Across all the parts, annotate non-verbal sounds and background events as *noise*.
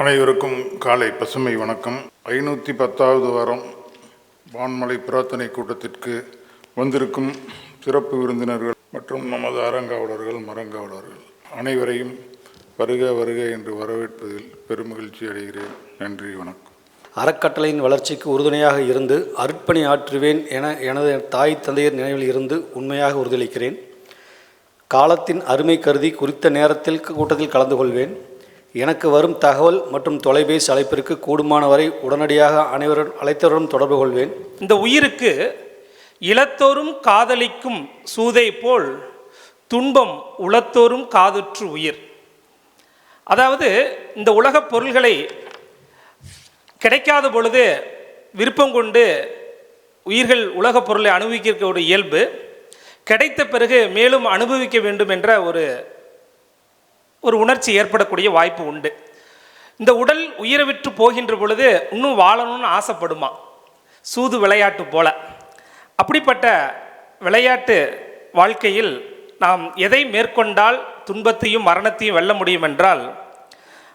அனைவருக்கும் காலை பசுமை வணக்கம். ஐநூற்றி பத்தாவது வாரம் வான்மலை பிரார்த்தனை கூட்டத்திற்கு வந்திருக்கும் சிறப்பு விருந்தினர்கள் மற்றும் நமது அறங்காவலர்கள் மரங்காவலர்கள் அனைவரையும் வருக வருக என்று வரவேற்பதில் பெருமகிழ்ச்சி அடைகிறேன். நன்றி வணக்கம். அறக்கட்டளையின் வளர்ச்சிக்கு உறுதுணையாக இருந்து அர்ப்பணி ஆற்றுவேன் என எனது தாய் தந்தையர் நினைவில் இருந்து உண்மையாக உறுதியளிக்கிறேன். காலத்தின் அருமை கருதி குறித்த நேரத்தில் கூட்டத்தில் கலந்து கொள்வேன். எனக்கு வரும் தகவல் மற்றும் தொலைபேசி அழைப்பிற்கு கூடுமானவரை உடனடியாக அனைவரும் அழைத்தவருடன் தொடர்பு கொள்வேன். இந்த உயிருக்கு இளத்தோறும் காதலிக்கும் சூதை போல் துன்பம் உளத்தோறும் காதுற்று உயிர். அதாவது இந்த உலகப் பொருள்களை கிடைக்காத பொழுது விருப்பம் கொண்டு உயிர்கள் உலகப் பொருளை அனுபவிக்க ஒரு இயல்பு. கிடைத்த பிறகு மேலும் அனுபவிக்க வேண்டும் என்ற ஒரு ஒரு உணர்ச்சி ஏற்படக்கூடிய வாய்ப்பு உண்டு. இந்த உடல் உயிரை விற்று போகின்ற பொழுது இன்னும் வாழணும்னு ஆசைப்படுமா? சூது விளையாட்டு போல. அப்படிப்பட்ட விளையாட்டு வாழ்க்கையில் நாம் எதை மேற்கொண்டால் துன்பத்தையும் மரணத்தையும் வெல்ல முடியும் என்றால்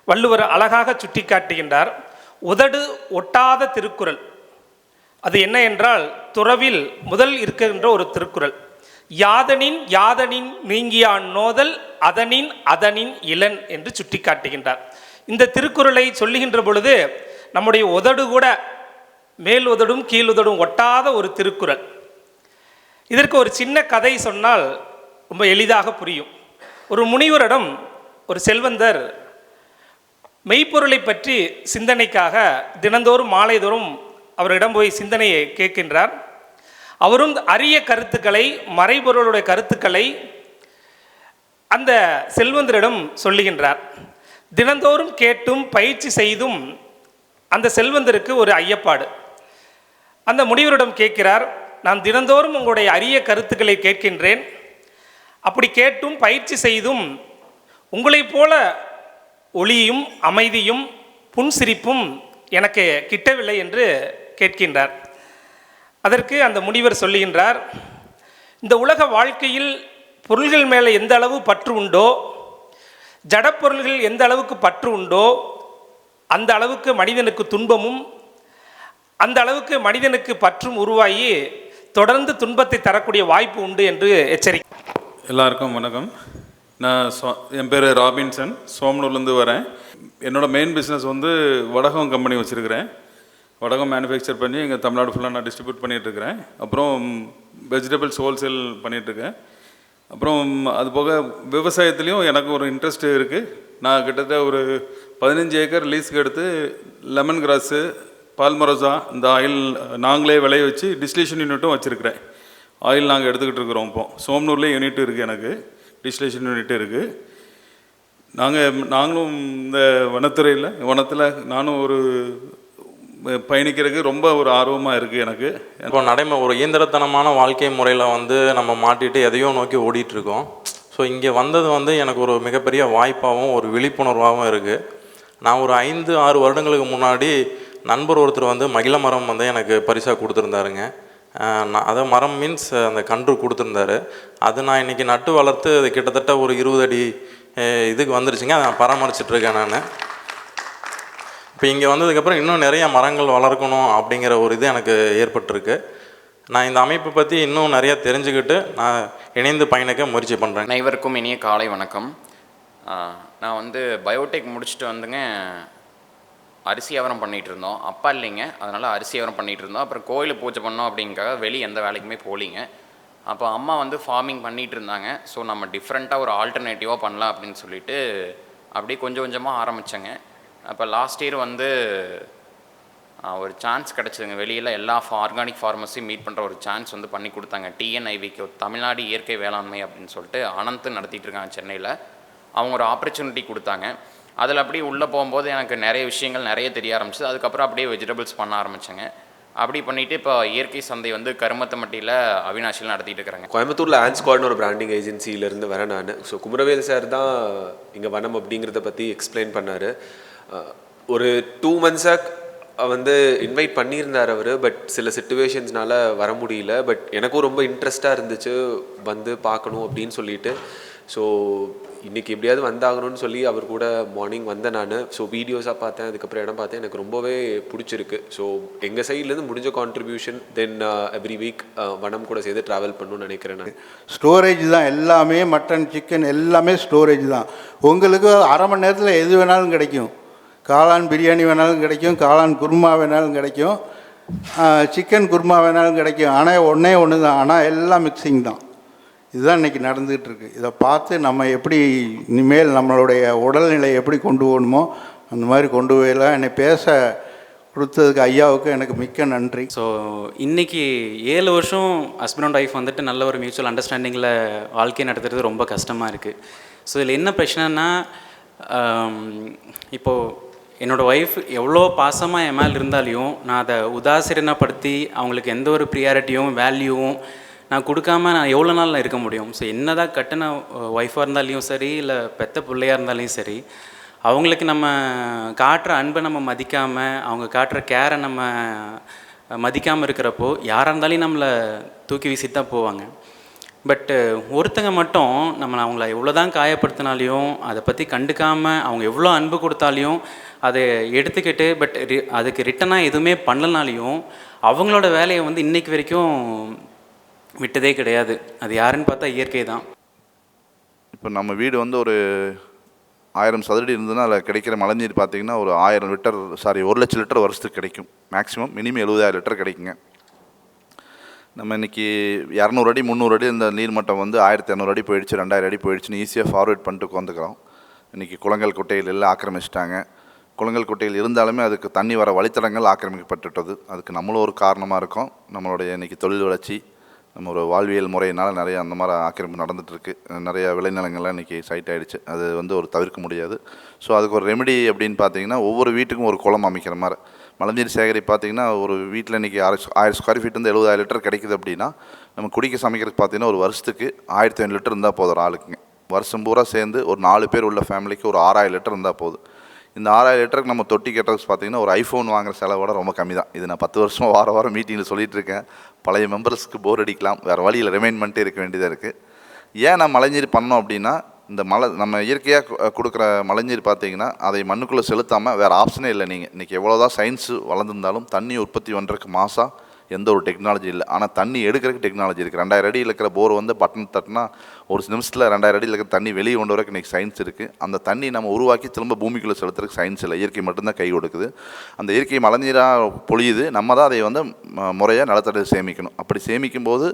வள்ளுவர் அழகாக சுட்டிக்காட்டுகின்றார் உதடு ஒட்டாத திருக்குறள். அது என்ன என்றால் துறவில் முதல் இருக்கின்ற ஒரு திருக்குறள். யாதனின் யாதனின் நீங்கியான் நோதல் அதனின் அதனின் இளன் என்று சுட்டிக்காட்டுகின்றார். இந்த திருக்குறளை சொல்லுகின்ற பொழுது நம்முடைய உதடு கூட மேல் உதடும் கீழ் உதடும் ஒட்டாத ஒரு திருக்குறள். இதற்கு ஒரு சின்ன கதை சொன்னால் ரொம்ப எளிதாக புரியும். ஒரு முனிவரிடம் ஒரு செல்வந்தர் மெய்ப்பொருளை பற்றி சிந்தனைக்காக தினந்தோறும் மாலைதோறும் அவரிடம் போய் சிந்தனையை கேட்கின்றார். அவரும் அரிய கருத்துக்களை மறைபொருளுடைய கருத்துக்களை அந்த செல்வந்தரிடம் சொல்லுகின்றார். தினந்தோறும் கேட்டும் பயிற்சி செய்தும் அந்த செல்வந்தருக்கு ஒரு ஐயப்பாடு. அந்த முனிவரிடம் கேட்கிறார் நான் தினந்தோறும் உங்களுடைய அரிய கருத்துக்களை கேட்கின்றேன். அப்படி கேட்டும் பயிற்சி செய்தும் உங்களைப் போல ஒளியும் அமைதியும் புன்சிரிப்பும் எனக்கு கிட்டவில்லை என்று கேட்கின்றார். அதற்கு அந்த முனிவர் சொல்லுகின்றார் இந்த உலக வாழ்க்கையில் பொருள்கள் மேலே எந்த அளவு பற்று உண்டோ ஜடப்பொருள்கள் எந்த அளவுக்கு பற்று உண்டோ அந்த அளவுக்கு மனிதனுக்கு துன்பமும் அந்த அளவுக்கு மனிதனுக்கு பற்றும் உருவாகி தொடர்ந்து துன்பத்தை தரக்கூடிய வாய்ப்பு உண்டு என்று எச்சரிக்கை எல்லாருக்கும் வணக்கம். நான் சோ என் பேர் ராபின்சன் சோமனூர்லேருந்து வரேன். என்னோடய மெயின் பிஸ்னஸ் வந்து வடகம் கம்பெனி வச்சுருக்கிறேன். வடகம் மேனுஃபேக்சர் பண்ணி எங்கள் தமிழ்நாடு ஃபுல்லாக நான் டிஸ்ட்ரிபியூட் பண்ணிகிட்ருக்கிறேன் அப்புறம் வெஜிடபிள்ஸ் ஹோல்சேல் பண்ணிகிட்ருக்கேன் அப்புறம் அது போக விவசாயத்துலேயும் எனக்கு ஒரு இன்ட்ரெஸ்ட் இருக்குது நான் கிட்டத்தட்ட ஒரு பதினஞ்சு ஏக்கர் லீஸ்க்கு எடுத்து லெமன் கிராஸு பால்மரோசா இந்த ஆயில் நாங்களே விளைய வச்சு டிஸ்டிலேஷன் யூனிட்டும் வச்சுருக்கிறேன். ஆயில் நாங்கள் எடுத்துக்கிட்டு இருக்கிறோம் இப்போ. சோம்னூர்லேயே யூனிட் இருக்குது எனக்கு. டிஸ்டிலேஷன் யூனிட் இருக்குது நாங்கள் நாங்களும் இந்த வனத்துறையில் வனத்தில் நானும் ஒரு பயணிக்கிறதுக்கு ரொம்ப ஒரு ஆர்வமாக இருக்குது எனக்கு. இப்போ நடைமுறை ஒரு இயந்திரத்தனமான வாழ்க்கை முறையில் வந்து நம்ம மாட்டிட்டு எதையோ நோக்கி ஓடிட்டுருக்கோம். ஸோ இங்கே வந்தது வந்து எனக்கு ஒரு மிகப்பெரிய வாய்ப்பாகவும் ஒரு விழிப்புணர்வாகவும் இருக்குது நான் ஒரு ஐந்து ஆறு வருடங்களுக்கு முன்னாடி நண்பர் ஒருத்தர் வந்து மகிழ மரம் வந்து எனக்கு பரிசாக கொடுத்துருந்தாருங்க. நான் அதை மரம் மீன்ஸ் அந்த கன்று கொடுத்துருந்தாரு. அது நான் இன்றைக்கி நட்டு வளர்த்து அது கிட்டத்தட்ட ஒரு இருபது அடி இதுக்கு வந்துருச்சுங்க. அதை நான் பராமரிச்சிட்ருக்கேன் நான். இப்போ இங்கே வந்ததுக்கப்புறம் இன்னும் நிறைய மரங்கள் வளர்க்கணும் அப்படிங்கிற ஒரு இது எனக்கு ஏற்பட்டிருக்கு. நான் இந்த அமைப்பை பற்றி இன்னும் நிறையா தெரிஞ்சுக்கிட்டு நான் இணைந்து பயணிக்க முயற்சி பண்ணுறேன் அனைவருக்கும் இனிய காலை வணக்கம். நான் வந்து பயோடெக் முடிச்சுட்டு வந்துங்க அரிசி வியாபாரம் பண்ணிகிட்டு இருந்தோம். அப்பா இல்லைங்க அதனால் அரிசி வியாபாரம் பண்ணிகிட்டு இருந்தோம். அப்புறம் கோயில் பூஜை பண்ணோம் அப்படிங்கிறக்காக வெளியே எந்த வேலைக்குமே போலிங்க அப்போ அம்மா வந்து ஃபார்மிங் பண்ணிகிட்டு இருந்தாங்க. ஸோ நம்ம டிஃப்ரெண்ட்டாக ஒரு ஆல்டர்னேட்டிவாக பண்ணலாம் அப்படின்னு சொல்லிட்டு அப்படியே கொஞ்சம் கொஞ்சமாக ஆரம்பித்தேங்க அப்போ லாஸ்ட் இயர் வந்து ஒரு சான்ஸ் கிடச்சிதுங்க. வெளியில் எல்லா ஆர்கானிக் ஃபார்மஸையும் மீட் பண்ணுற ஒரு சான்ஸ் வந்து பண்ணி கொடுத்தாங்க. டிஎன்ஐவிக்கு தமிழ்நாடு இயற்கை வேளாண்மை அப்படின்னு சொல்லிட்டு அனந்த் நடத்திட்டு இருக்காங்க சென்னையில். அவங்க ஒரு ஆப்பர்ச்சுனிட்டி கொடுத்தாங்க. அதில் அப்படியே உள்ளே போகும்போது எனக்கு நிறைய விஷயங்கள் நிறைய தெரிய ஆரம்பிச்சது. அதுக்கப்புறம் அப்படியே வெஜிடபிள்ஸ் பண்ண ஆரம்பித்தேங்க அப்படி பண்ணிவிட்டு இப்போ இயற்கை சந்தை வந்து கருமத்தமட்டியில் அவினாஷியில் நடத்திட்டு இருக்கிறாங்க. கோயம்புத்தூரில் ஆன்ஸ் ஸ்குவாட்னு ஒரு பிராண்டிங் ஏஜென்சியிலேருந்து வரேன் நான். ஸோ குமரவேல் சார் தான் இங்கே வனம் அப்படிங்கிறத பற்றி எக்ஸ்பிளைன் பண்ணார். ஒரு டூ மந்த்ஸாக வந்து இன்வைட் பண்ணியிருந்தார் அவர் பட் சில சுச்சுவேஷன்ஸ்னால வர முடியல. பட் எனக்கும் ரொம்ப இன்ட்ரெஸ்டாக இருந்துச்சு வந்து பார்க்கணும் அப்படின்னு சொல்லிட்டு. ஸோ இன்றைக்கி எப்படியாவது வந்தாகணும்னு சொல்லி அவர் கூட மார்னிங் வந்தேன் நான். ஸோ வீடியோஸாக பார்த்தேன் அதுக்கப்புறம் இடம் பார்த்தேன். எனக்கு ரொம்பவே பிடிச்சிருக்கு. ஸோ எங்கள் சைட்லேருந்து முடிஞ்ச கான்ட்ரிபியூஷன் தென் எவ்ரி வீக் வனம் கூட சேர்ந்து ட்ராவல் பண்ணணும்னு நினைக்கிறேன் நான். ஸ்டோரேஜ் தான். எல்லாமே மட்டன் சிக்கன் எல்லாமே ஸ்டோரேஜ் தான். உங்களுக்கு அரை மணி நேரத்தில் எது வேணாலும் கிடைக்கும். காளான் பிரியாணி வேணாலும் கிடைக்கும் காளான் குருமா வேணாலும் கிடைக்கும் சிக்கன் குருமா வேணாலும் கிடைக்கும். ஆனால் ஒன்றே ஒன்று தான் ஆனால் எல்லாம் மிக்சிங் தான். இதுதான் இன்றைக்கி நடந்துகிட்டு இருக்குது இதை பார்த்து நம்ம எப்படி இனிமேல் நம்மளுடைய உடல்நிலை எப்படி கொண்டு போகணுமோ அந்த மாதிரி கொண்டு போயிடலாம் என்னை பேச கொடுத்ததுக்கு ஐயாவுக்கு எனக்கு மிக்க நன்றி. ஸோ இன்றைக்கி ஏழு வருஷம் ஹஸ்பண்ட் அண்ட் ஒய்ஃப் வந்துட்டு நல்ல ஒரு மியூச்சுவல் அண்டர்ஸ்டாண்டிங்கில் வாழ்க்கை நடத்துறது ரொம்ப கஷ்டமாக இருக்குது ஸோ இதில் என்ன பிரச்சனைனா இப்போது என்னோடய ஒய்ஃப் எவ்வளோ பாசமாக என் மேல் இருந்தாலையும் நான் அதை உதாசீனப்படுத்தி அவங்களுக்கு எந்த ஒரு ப்ரியாரிட்டியும் வேல்யூவும் நான் கொடுக்காம நான் எவ்வளோ நாள் இருக்க முடியும்? ஸோ என்னதான் கட்டின ஒய்ஃபாக இருந்தாலையும் சரி இல்லை பெத்த பிள்ளையாக இருந்தாலையும் சரி அவங்களுக்கு நம்ம காட்டுற அன்பை நம்ம மதிக்காமல் அவங்க காட்டுற கேரை நம்ம மதிக்காமல் இருக்கிறப்போ யாராக இருந்தாலும் நம்மளை தூக்கி வீசிட்டு தான் போவாங்க. பட்டு ஒருத்தங்க மட்டும் நம்ம அவங்கள எவ்வளோ தான் காயப்படுத்தினாலையும் அதை பற்றி கண்டுக்காமல் அவங்க எவ்வளோ அன்பு கொடுத்தாலையும் அதை எடுத்துக்கிட்டு பட் அதுக்கு ரிட்டனாக எதுவுமே பண்ணலனாலையும் அவங்களோட வேலையை வந்து இன்னைக்கு வரைக்கும் விட்டதே கிடையாது. அது யாருன்னு பார்த்தா இயற்கை தான். இப்போ நம்ம வீடு வந்து ஒரு ஆயிரம் சதுரடி இருந்ததுன்னா அதில் கிடைக்கிற மழைநீர் பார்த்தீங்கன்னா ஒரு ஆயிரம் லிட்டர் சாரி ஒரு லட்சம் லிட்டர் வருஷத்துக்கு கிடைக்கும். மேக்ஸிமம் மினிமம் எழுபதாயிரம் லிட்டர் கிடைக்குங்க. நம்ம இன்றைக்கி இரநூறு அடி முந்நூறு அடி இந்த நீர்மட்டம் வந்து ஆயிரத்தி இரநூறு அடி போயிடுச்சு ரெண்டாயிரம் அடி போயிடுச்சுன்னு ஈஸியாக ஃபார்வேர்ட் பண்ணிட்டு உட்காந்துக்கிறோம். இன்றைக்கி குளங்கள் குட்டைகள் எல்லாம் ஆக்கிரமிச்சிட்டாங்க. குளங்கள் குட்டைகள் இருந்தாலுமே அதுக்கு தண்ணி வர வழித்தடங்கள் ஆக்கிரமிக்கப்பட்டுவிட்டது அதுக்கு நம்மளும் ஒரு காரணமாக இருக்கும். நம்மளுடைய இன்றைக்கி தொழில் வளர்ச்சி நம்ம ஒரு வாழ்வியல் முறையினால் நிறைய அந்த மாதிரி ஆக்கிரமிப்பு நடந்துகிட்ருக்கு நிறையா விளைநிலங்கள்லாம் இன்றைக்கி சைட் ஆகிடுச்சு அது வந்து ஒரு தவிர்க்க முடியாது. ஸோ அதுக்கு ஒரு ரெமெடி அப்படின்னு பார்த்தீங்கன்னா ஒவ்வொரு வீட்டுக்கும் ஒரு குளம் அமைக்கிற மாதிரி. மலஞ்சீர் சேகரி பார்த்தீங்கன்னா ஒரு வீட்டில் இன்றைக்கி ஆயிரம் ஆயிரம் ஸ்கொயர் ஃபீட் வந்து எழுபதாயிரம் லிட்டர் கிடைக்குது அப்படின்னா நம்ம குடிக்க சமைக்கிறதுக்கு பார்த்தீங்கன்னா ஒரு வருஷத்துக்கு ஆயிரத்தி ஐநூறு லிட்டர் இருந்தால் போதும் ஒரு ஆளுக்குங்க. வருஷம் பூரா சேர்ந்து ஒரு நாலு பேர் உள்ள ஃபேமிலிக்கு ஒரு ஆறாயிரம் லிட்டர் இருந்தால் போதும். இந்த ஆறாயிரம் லிட்டருக்கு நம்ம தொட்டி கட்டுறதுக்கு பார்த்தீங்கன்னா ஒரு ஐஃபோன் வாங்குற செலவோட ரொம்ப கம்மி தான் இது நான் பத்து வருஷமாக வார வாரம் மீட்டிங்கில் சொல்லிட்டு இருக்கேன் பழைய மெம்பர்ஸ்க்கு போர் அடிக்கலாம். வேறு வழியில் ரிமைண்ட் பண்ணிட்டே இருக்க வேண்டியதாக இருக்குது ஏன் நான் மழைநீர் பண்ணோம் அப்படின்னா இந்த மலை நம்ம இயற்கையாக கொடுக்குற மழைநீர் பார்த்தீங்கன்னா அதை மண்ணுக்குள்ளே செலுத்தாமல் வேறு ஆப்ஷனே இல்லை நீங்கள் இன்றைக்கி எவ்வளோதான் சயின்ஸு வளர்ந்துருந்தாலும் தண்ணி உற்பத்தி பண்ணுறதுக்கு மாதம் எந்த ஒரு டெக்னாலஜி இல்லை. ஆனால் தண்ணி எடுக்கிறதுக்கு டெக்னாலஜி இருக்குது ரெண்டாயிரம் அடியில் இருக்கிற போர் வந்து பட்டன் தட்டினா ஒரு நிமிஷத்தில் ரெண்டாயிரம் அடியில் இருக்கிற தண்ணி வெளியே கொண்டு வரக்கு இன்றைக்கி சயின்ஸ் இருக்குது அந்த தண்ணி நம்ம உருவாக்கி திரும்ப பூமிக்குள்ளே செலுத்துறதுக்கு சயின்ஸ் இல்லை. இயற்கை மட்டும்தான் கை கொடுக்குது. அந்த இயற்கை மழைநீராக பொழியுது. நம்ம தான் அதை வந்து முறையாக நிலத்தடி சேமிக்கணும். அப்படி சேமிக்கும் போது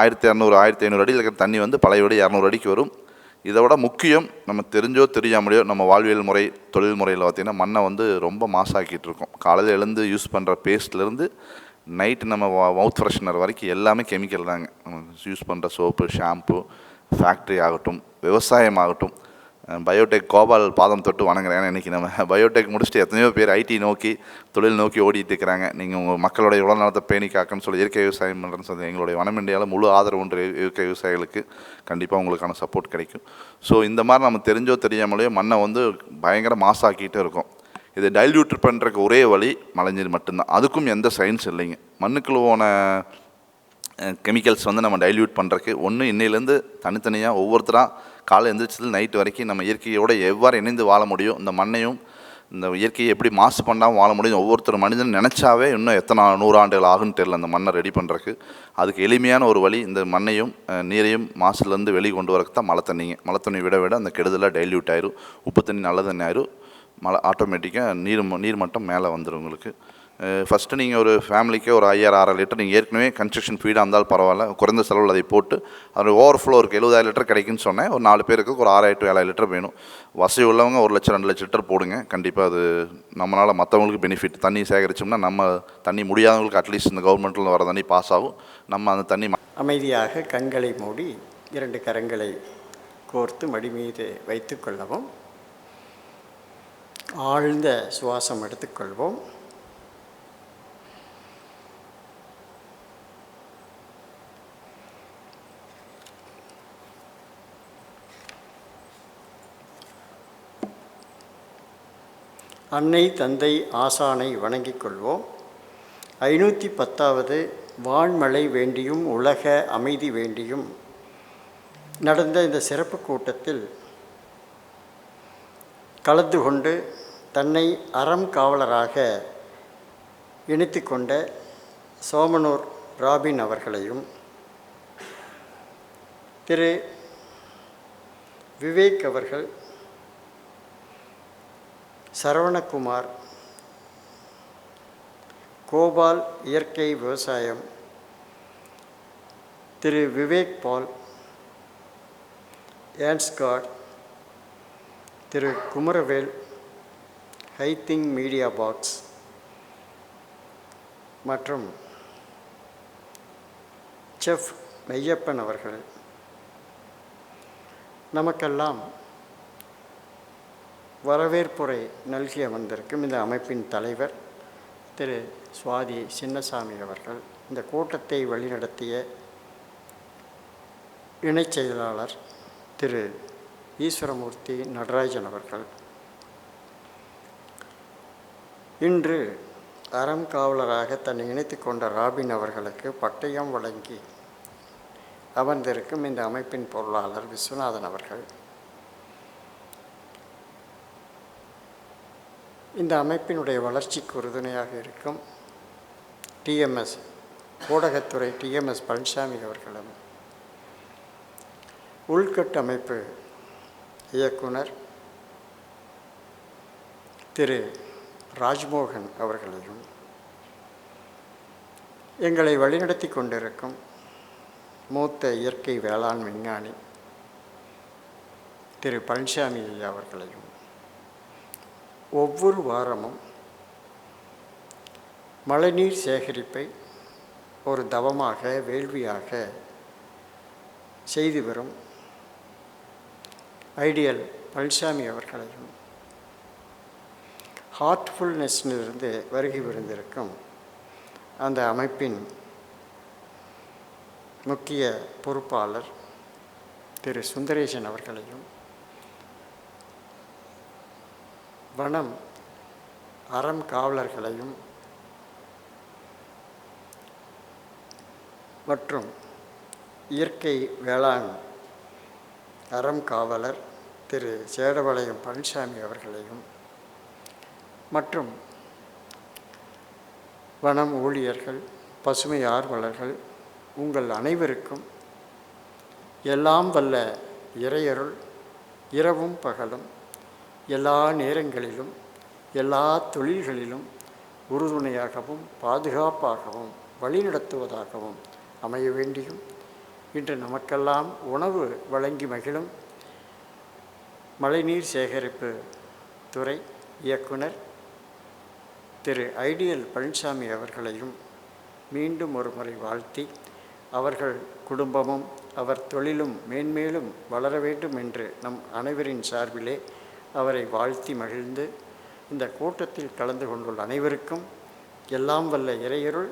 ஆயிரத்தி இரநூறு ஆயிரத்தி ஐநூறு அடியில் இருக்கிற தண்ணி வந்து பழைய விட இரநூறு அடிக்கு வரும். இதை விட முக்கியம் நம்ம தெரிஞ்சோ தெரியாமலையோ நம்ம வாழ்வியல் முறை தொழில் முறையில் பார்த்திங்கன்னா மண்ணை வந்து ரொம்ப மாசாக்கிட்டு இருக்கோம். காலையில் எழுந்து யூஸ் பண்ணுற பேஸ்ட்லேருந்து நைட்டு நம்ம மவுத் ஃப்ரெஷ்னர் வரைக்கும் எல்லாமே கெமிக்கல் தாங்க. யூஸ் பண்ணுற சோப்பு ஷாம்பு ஃபேக்ட்ரி ஆகட்டும் விவசாயம் ஆகட்டும். பயோடெக் கோபால் பாதம் தொட்டு வணங்குறேன் ஏன்னா இன்றைக்கி நம்ம *laughs* பயோடெக் முடிச்சுட்டு எத்தனையோ பேர் ஐடி நோக்கி தொழில் நோக்கி ஓடிட்டு இருக்கிறாங்க. நீங்கள் உங்கள் மக்களுடைய உடல்நலத்தை பேணி காக்கன்னு சொல்லி இயற்கை விவசாயம் பண்ணுறேன்னு சொல்லி எங்களுடைய வனம் இந்தியாவில் முழு ஆதரவு ஒன்று இயற்கை விவசாயிகளுக்கு கண்டிப்பாக உங்களுக்கான சப்போர்ட் கிடைக்கும். ஸோ இந்த மாதிரி நம்ம தெரிஞ்சோ தெரியாமலேயோ மண்ணை வந்து பயங்கர மாசாக்கிட்டே இருக்கும். இதை டைல்யூட் பண்ணுறக்கு ஒரே வழி மழைஞ்சீர் மட்டும்தான். அதுக்கும் எந்த சயின்ஸ் இல்லைங்க. மண்ணுக்குள்ள போன கெமிக்கல்ஸ் வந்து நம்ம டைல்யூட் பண்ணுறக்கு ஒன்று இன்னையிலேருந்து தனித்தனியாக ஒவ்வொருத்தராக காலை எழுந்திரிச்சது நைட்டு வரைக்கும் நம்ம இயற்கையோடு எவ்வாறு இணைந்து வாழ முடியும் இந்த மண்ணையும் இந்த இயற்கையை எப்படி மாசு பண்ணாமல் வாழ முடியும் ஒவ்வொருத்தர் மனிதன் நினச்சாவே இன்னும் எத்தனை நூறாண்டுகள் ஆகுன்னு தெரியல அந்த மண்ணை ரெடி பண்ணுறக்கு அதுக்கு எளிமையான ஒரு வழி இந்த மண்ணையும் நீரையும் மாசுலேருந்து வெளியே கொண்டு வரக்கு தான் மழை தண்ணிங்க. மழை தண்ணி விட விட அந்த கெடுதலாக டைல்யூட் ஆயிரும். உப்பு தண்ணி நல்ல தண்ணி ஆயிரும். மழை ஆட்டோமேட்டிக்காக நீர் நீர் மட்டம் மேலே வந்துடும் உங்களுக்கு. ஃபஸ்ட்டு நீங்கள் ஒரு ஃபேமிலிக்கே ஒரு ஐயாயிரம் ஆறாயிரம் லிட்டர் நீங்கள் ஏற்கனவே கன்ஸ்ட்ரக்ஷன் ஃபீடாக இருந்தாலும் பரவாயில்ல. குறைந்த செலவில் அதை போட்டு அது ஓவர்ஃப்ளோ இருக்குது எழுபதாயிரம் லிட்டர் கிடைக்குன்னு சொன்னேன். ஒரு நாலு பேருக்கு ஒரு ஆறாயிரம் டு ஏழாயிரம் லிட்டர் வேணும். வசதி உள்ளவங்க ஒரு லட்சம் ரெண்டு லட்சம் லிட்டர் போடுங்க. கண்டிப்பாக அது நம்மளால் மற்றவங்களுக்கு பெனிஃபிட் தண்ணி சேகரித்தோம்னா நம்ம தண்ணி முடியாதவங்களுக்கு அட்லீஸ்ட் இந்த கவர்மெண்ட்டில் வர தண்ணி பாஸ் ஆகும். நம்ம அந்த தண்ணி அமைதியாக கண்களை மூடி இரண்டு கரங்களை கோர்த்து மடி மீது வைத்து கொள்ளவும். ஆழ்ந்த சுவாசம் எடுத்துக்கொள்வோம். அன்னை தந்தை ஆசானை வணங்கிக் கொள்வோம். ஐநூற்றி பத்தாவது வான்மழை வேண்டியும் உலக அமைதி வேண்டியும் நடந்த இந்த சிறப்பு கூட்டத்தில் கலந்து கொண்டு தன்னை அறம் காவலராக இணைத்து கொண்ட சோமனூர் ராபின் அவர்களையும் திரு. விவேக் அவர்கள் சரவணகுமார் கோபால் இயற்கை விவசாயம் திரு. விவேக் பால் ஏன்ஸ்கார்ட் திரு குமரவேல் ஹைத்திங் மீடியா பாக்ஸ் மற்றும் செஃப் மெய்யப்பன் அவர்கள் நமக்கெல்லாம் வரவேற்புரை நல்கிய வந்திருக்கும் இந்த அமைப்பின் தலைவர் திரு சுவாதி சின்னசாமி அவர்கள். இந்த கூட்டத்தை வழிநடத்திய இணைச் செயலாளர் திரு ஈஸ்வரமூர்த்தி நடராஜன் அவர்கள். இன்று அறம் காவலராக தன்னை இணைத்து கொண்ட ராபின் அவர்களுக்கு பட்டயம் வழங்கி அமர்ந்திருக்கும் இந்த அமைப்பின் பொருளாளர் விஸ்வநாதன் அவர்கள். இந்த அமைப்பினுடைய வளர்ச்சிக்கு உறுதுணையாக இருக்கும் டிஎம்எஸ் ஊடகத்துறை டிஎம்எஸ் பழனிசாமி அவர்களும் உள்கட்டமைப்பு இயக்குனர் திரு ராஜ்மோகன் அவர்களையும் எங்களை வழிநடத்தி கொண்டிருக்கும் மூத்த இயற்கை வேளாண் விஞ்ஞானி திரு பழனிசாமி ஐயா அவர்களையும் ஒவ்வொரு வாரமும் மழைநீர் சேகரிப்பை ஒரு தவமாக வேள்வியாக செய்து வரும் ஐடியல் பழனிசாமி அவர்களையும். ஹார்ட்ஃபுல்னஸ்னிலிருந்து வருகை விருந்திருக்கும் அந்த அமைப்பின் முக்கிய பொறுப்பாளர் திரு சுந்தரேசன் அவர்களையும் வனம் அறம் காவலர்களையும் மற்றும் இயற்கை வேளாண் அறம் காவலர் திரு சேடபாளையம் பழனிசாமி அவர்களையும் மற்றும் வனம் ஊழியர்கள் பசுமை ஆர்வலர்கள் உங்கள் அனைவருக்கும் எல்லாம் வல்ல இறையருள் இரவும் பகலும் எல்லா நேரங்களிலும் எல்லா தொழில்களிலும் உறுதுணையாகவும் பாதுகாப்பாகவும் வழிநடத்துவதாகவும் அமைய வேண்டியும் இன்று நமக்கெல்லாம் உணவு வழங்கி மகிழும் மழைநீர் சேகரிப்பு துறை இயக்குனர் திரு ஐடியல் பழனிசாமி அவர்களையும் மீண்டும் ஒரு முறை வாழ்த்தி அவர்கள் குடும்பமும் அவர் தொழிலும் மேன்மேலும் வளர வேண்டும் என்று நம் அனைவரின் சார்பிலே அவரை வாழ்த்தி மகிழ்ந்து இந்த கூட்டத்தில் கலந்து கொண்டுள்ள அனைவருக்கும் எல்லாம் வல்ல இறையருள்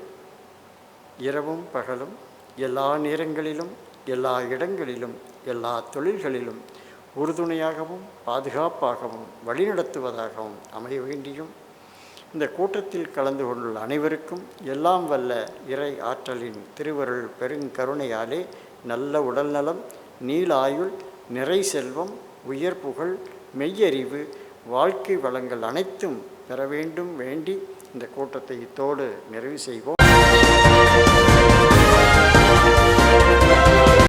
இரவும் பகலும் எல்லா நேரங்களிலும் எல்லா இடங்களிலும் எல்லா தொழில்களிலும் உறுதுணையாகவும் பாதுகாப்பாகவும் வழிநடத்துவதாகவும் அமைய வேண்டியும் இந்த கூட்டத்தில் கலந்து கொண்டுள்ள அனைவருக்கும் எல்லாம் வல்ல இறை ஆற்றலின் திருவருள் பெருங்கருணையாலே நல்ல உடல்நலம் நீளாயுள் நிறை செல்வம் உயர் புகழ் மெய்யறிவு வாழ்க்கை வளங்கள் அனைத்தும் பெற வேண்டும் வேண்டி இந்த கூட்டத்தை இத்தோடு நிறைவு செய்வோம்.